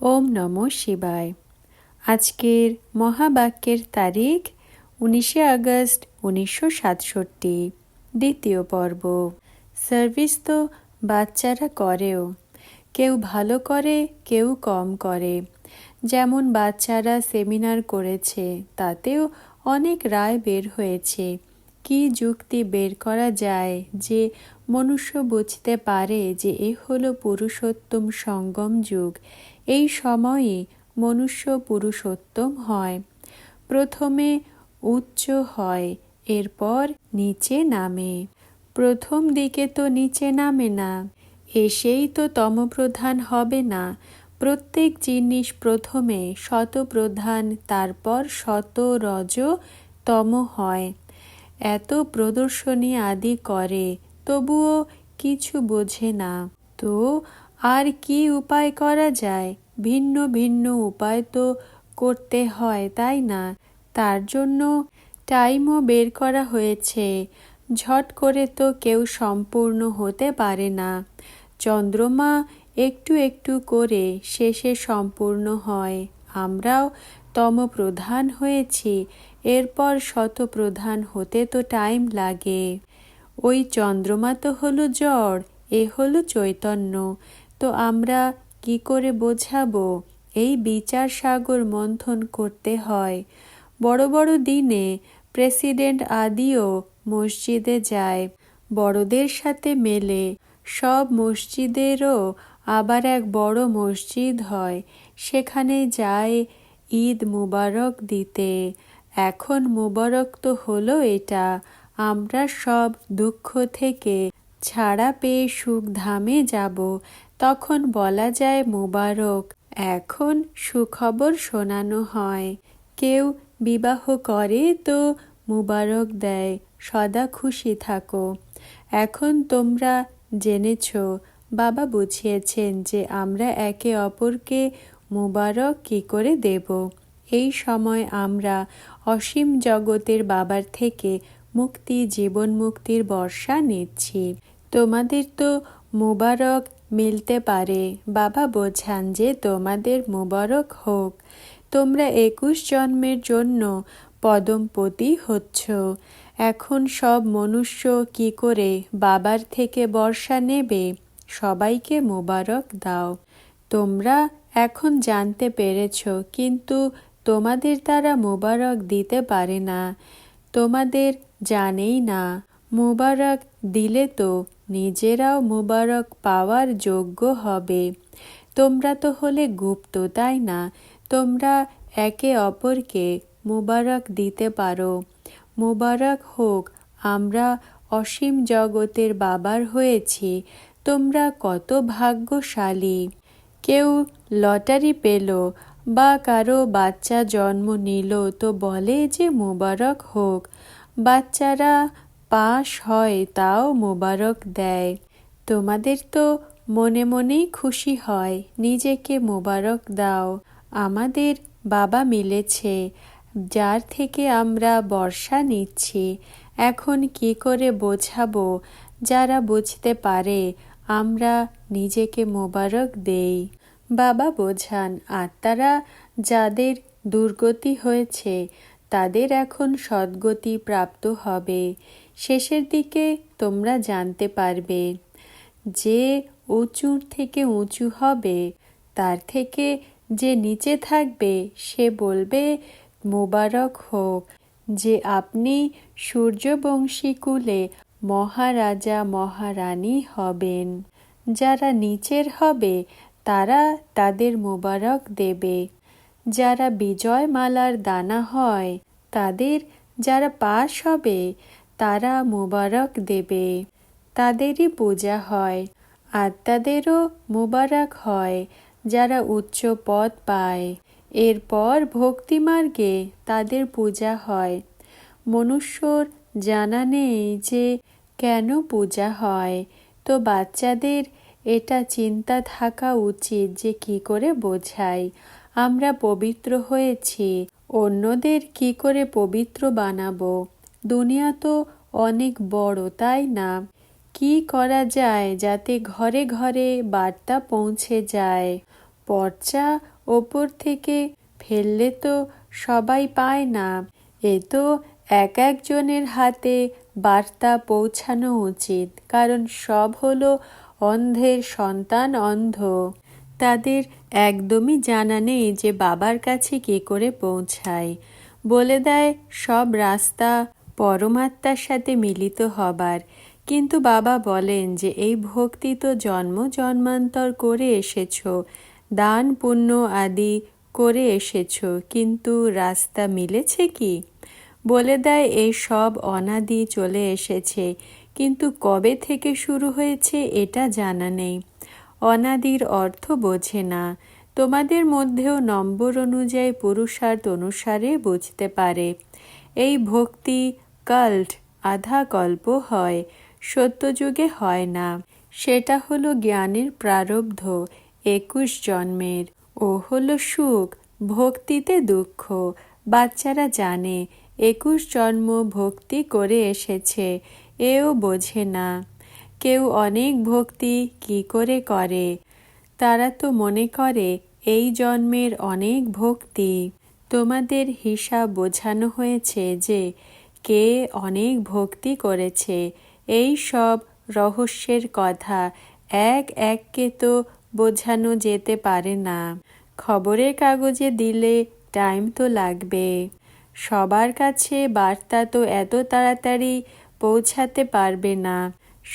ওম নম শিবায়। আজকের মহাবাক্যের তারিখ উনিশে আগস্ট উনিশশো সাতষট্টি, দ্বিতীয় পর্ব। সার্ভিস তো বাচ্চারা করেও। কেউ ভালো করে, কেউ কম করে। যেমন বাচ্চারা সেমিনার করেছে, তাতেও অনেক রায় বের হয়েছে। কি যুক্তি বের করা যায় যে মনুষ্য বুঝতে পারে যে এ হলো পুরুষোত্তম সঙ্গম যুগ। এই সময়ে মনুষ্য পুরুষোত্তম হয়। প্রথমে উচ্চ হয়, এরপর নিচে নামে। প্রথম দিকে তো নিচে নামে না, এসেই তো তমপ্রধান হবে না। প্রত্যেক জিনিস প্রথমে শতপ্রধান, তারপর শত রজ তম হয়। এত প্রদর্শনী আদি করে, তবুও কিছু বোঝে না। তো আর কি উপায় করা যায়? ভিন্ন ভিন্ন উপায় তো করতে হয়, তাই না? তার জন্য টাইমও বের করা হয়েছে। ঝট করে তো কেউ সম্পূর্ণ হতে পারে না। চন্দ্রমা একটু একটু করে শেষে সম্পূর্ণ হয়। আমরাও তম প্রধান হয়েছি, এরপর শত প্রধান হতে তো টাইম লাগে। ওই চন্দ্রমা তো হলো জড় এ হলো চৈতন্য। তো আমরা কি করে বোঝাবো? এই বিচার সাগর মন্থন করতে হয়। বড় বড় দিনে প্রেসিডেন্ট আদিও মসজিদে যায়। বড়দের সাথে মেলে। সব মসজিদেরও আবার এক বড় মসজিদ হয়। সেখানে যায় ঈদ মুবারক দিতে। এখন মুবারক তো হলো এটা। আমরা সব দুঃখ থেকে ছাড়া পেয়ে সুখ ধামে যাব। তখন বলা যায়, মুবারক, এখন সুখবর শোনানো হয়। কেউ বিবাহ করে তো মুবারক দেয়, সদা খুশি থাকো। এখন তোমরা জেনেছ, বাবা বুঝিয়েছেন যে আমরা একে অপরকে মুবারক কি করে দেব। এই সময় আমরা অসীম জগতের বাবার থেকে মুক্তি, জীবন মুক্তির বর্ষা নিচ্ছি। তোমাদের তো মুবারক মিলতে পারে। বাবা বোঝান যে তোমাদের মুবারক হোক। তোমরা একুশ জন্মের জন্য পদমপতি হচ্ছ। এখন সব মনুষ্য কি করে বাবার থেকে বর্ষা নেবে? সবাইকে মুবারক দাও। তোমরা এখন জানতে পেরেছ, কিন্তু তোমাদের দ্বারা মুবারক দিতে পারে না। তোমাদের জানেই না, মুবারক দিলে তো নিজেরাও মুবারক পাওয়ার যোগ্য হবে। তোমরা তো হলে গুপ্ত, তাই না? তোমরা একে অপরকে মুবারক দিতে পারো। মুবারক হোক, আমরা অসীম জগতের বাবার হয়েছি। তোমরা কত ভাগ্যশালী। কেউ লটারি পেল বা কারও বাচ্চা জন্ম নিল তো বলে যে মোবারক হোক। বাচ্চারা পাশ হয় তাও মোবারক দেয়। তোমাদের তো মনে মনেই খুশি হয়, নিজেকে মোবারক দাও। আমাদের বাবা মিলেছে, যার থেকে আমরা বর্ষা নিচ্ছি। এখন কি করে বোঝাবো? যারা বুঝতে পারে, আমরা নিজেকে মোবারক দেই। বাবা বোঝান, আত্মারা যাদের দুর্গতি হয়েছে, তাদের এখন সদ্গতি প্রাপ্ত হবে। শেষের দিকে তোমরা জানতে পারবে, যে উঁচুর থেকে উঁচু হবে, তার থেকে যে নিচে থাকবে, সে বলবে, মোবারক হোক, যে আপনি সূর্যবংশী কুলে মহারাজা মহারানী হবেন। যারা নিচের হবে তারা তাদের মোবারক দেবে। যারা বিজয় মালার দানা হয়, তাদের যারা পাশ হবে, তারা মোবারক দেবে। তাদেরই পূজা হয় আত্মাদেরও মোবারক হয়, যারা উচ্চ পদ পায়। এরপর ভক্তিমার্গে তাদের পূজা হয়। মনুষ্যর জানা নেই যে কেন পূজা হয়, তো বাচ্চাদের এটা চিন্তা থাকা উচিত যে কি করে বোঝাই। আমরা পবিত্র হয়েছি, অন্যদের কি করে পবিত্র বানাবো? দুনিয়া তো অনেক বড়, তাই না? কি করা যায় যাতে ঘরে ঘরে বার্তা পৌঁছে যায়? পর্চা ওপর থেকে ফেললে তো সবাই পায় না। এ তো এক একজনের হাতে বার্তা পৌঁছানো উচিত, কারণ সব হলো অন্ধের সন্তান অন্ধ। তাদের একদমই জানা নেই যে বাবার কাছে কী করে পৌঁছায়। বলে দেয়, সব রাস্তা পরমাত্মার সাথে মিলিত হবার। কিন্তু বাবা বলেন যে, এই ভক্তি তো জন্ম জন্মান্তর করে এসেছ, দান পুণ্য আদি করে এসেছ, কিন্তু রাস্তা মিলেছে কি? বলে দেয় এই সব অনাদি চলে এসেছে কিন্তু কবে থেকে শুরু হয়েছে এটা জানা নেই। অনাদির অর্থ বোঝে না। তোমাদের মধ্যেও নম্বর অনুযায়ী পুরুষার্থ অনুসারে বুঝতে পারে। এই ভক্তি, কাল্ট, আধা কল্প হয়, সত্যযুগে হয় না। সেটা হলো জ্ঞানের প্রারব্ধ, একুশ জন্মের। ও হলো সুখ, ভক্তিতে দুঃখ। বাচ্চারা জানে, একুশ জন্ম ভক্তি করে এসেছে। এও বোঝে না। কেউ অনেক ভক্তি কি করে করে? তারা তো মনে করে, এই জন্মের অনেক ভক্তি। তোমাদের হিসাব বোঝানো হয়েছে যে, কে অনেক ভক্তি করেছে, এই সব রহস্যের কথা এক এককে তো বোঝানো যেতে পারে না। খবরের কাগজে দিলে টাইম তো লাগবে। সবার কাছে বার্তা তো এত তাড়াতাড়ি পৌঁছাতে পারবে না।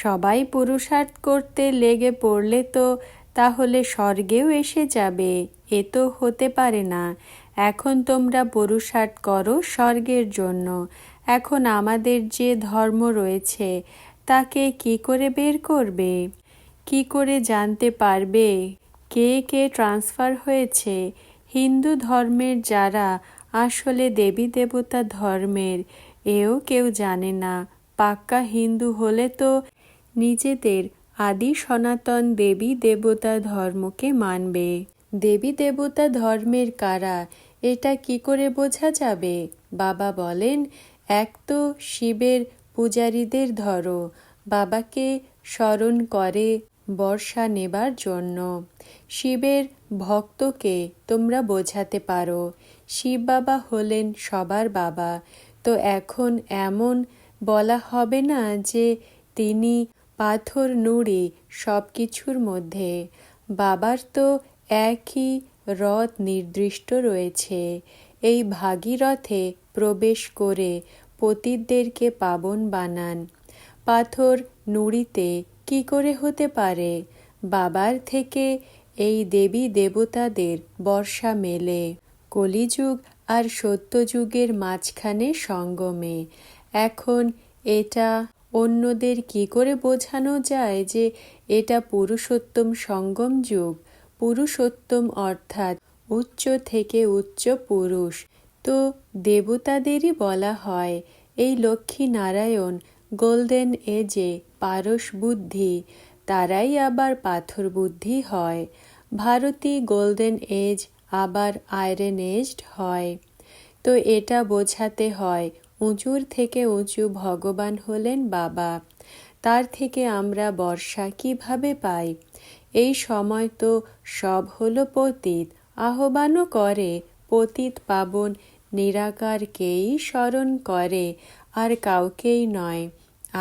সবাই পুরুষার্থ করতে লেগে পড়লে তো তাহলে স্বর্গেও এসে যাবে। এ তো হতে পারে না। এখন তোমরা পুরুষার্থ করো স্বর্গের জন্য। এখন আমাদের যে ধর্ম রয়েছে, তাকে কি করে বের করবে? কি করে জানতে পারবে কে কে ট্রান্সফার হয়েছে? হিন্দু ধর্মের যারা আসলে দেবী দেবতা ধর্মের, এও কেউ জানে না। পাক্কা হিন্দু হলে তো নিজেদের আদি সনাতন দেবী দেবতা ধর্মকে মানবে। দেবী দেবতা ধর্মের কারা? এটা কি করে বোঝা যাবে? বাবা বলেন, এক তো শিবের পূজারীদের ধরো, বাবাকে স্মরণ করে বর্ষা নেবার জন্য। শিবের ভক্তকে তোমরা বোঝাতে পারো। শিব বাবা হলেন সবার বাবা। তো এখন এমন বলা হবে না যে তিনি পাথর নুড়ি সব কিছুর মধ্যে। বাবার তো একই রথ নির্দিষ্ট রয়েছে। এই ভাগীরথে প্রবেশ করে পতিতদেরকে পাবন বানান। পাথর নুড়িতে কি করে হতে পারে? বাবার থেকে এই দেবী দেবতাদের বর্ষা মেলে। কলিযুগ আর সত্যযুগের মাঝখানে সঙ্গমে। এখন এটা অন্যদের কি করে বোঝানো যায় যে এটা পুরুষোত্তম সঙ্গম যুগ? পুরুষোত্তম অর্থাৎ উচ্চ থেকে উচ্চ পুরুষ। তো দেবতাদেরই বলা হয়। এই লক্ষ্মী নারায়ণ গোল্ডেন এজে পারস বুদ্ধি, তারাই আবার পাথর বুদ্ধি হয়। ভারতী গোল্ডেন এজ আবার আয়রন এজড হয়। তো এটা বোঝাতে হয় উঁচুর থেকে উঁচু ভগবান হলেন বাবা। তার থেকে আমরা বর্ষা কীভাবে পাই? এই সময় তো সব হলো পতীত। আহ্বানও করে, পতীত পাবন নিরাকারকেই স্মরণ করে, আর কাউকেই নয়।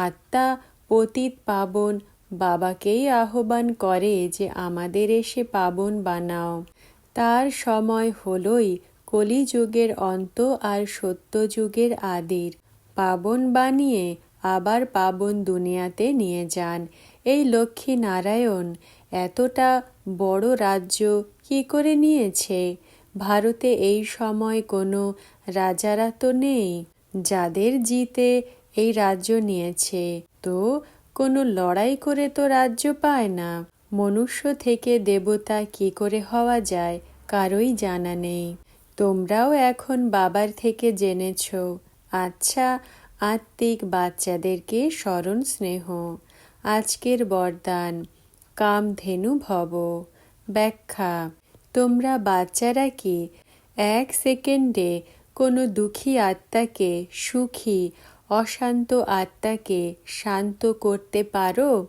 আত্মা, পতীত পাবন, বাবাকেই আহ্বান করে যে আমাদের এসে পাবন বানাও। তার সময় হলই কলিযুগের অন্ত আর সত্যযুগের আদির। পাবন বানিয়ে আবার পাবন দুনিয়াতে নিয়ে যান। এই লক্ষ্মী নারায়ণ এতটা বড় রাজ্য কি করে নিয়েছে? ভারতে এই সময় কোনো রাজারা তো নেই। যাদের জিতে এই রাজ্য নিয়েছে, তো কোনো লড়াই করে তো রাজ্য পায় না। মনুষ্য থেকে দেবতা কি করে হওয়া যায়, কারোই জানা নেই। তোমরাও এখন বাবার থেকে জেনেছ। আচ্ছা আত্মিক বাচ্চাদেরকে স্মরণ স্নেহ। আজকের বরদান। কামধেনু ভব। ব্যাখ্যা। তোমরা বাচ্চারা কি? এক সেকেন্ডে কোনো দুঃখী আত্মাকে, সুখী, অশান্ত আত্মাকে শান্ত করতে পারো?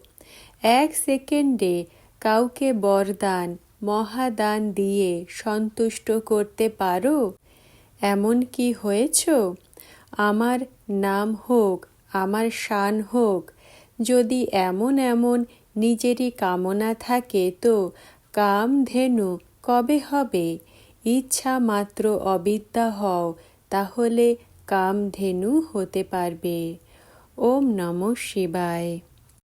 এক সেকেন্ডে কাউকে বরদান মহাদান দিয়ে সন্তুষ্ট করতে পারো? এমন কি হয়েছ? আমার নাম হোক, আমার শান হোক, যদি এমন এমন নিজেরই কামনা থাকে তো কাম ধেনু কবে হবে? ইচ্ছা মাত্র অবিদ্যা হও, তাহলে কামধেনু হতে পারবে। ওম নম শিবায়।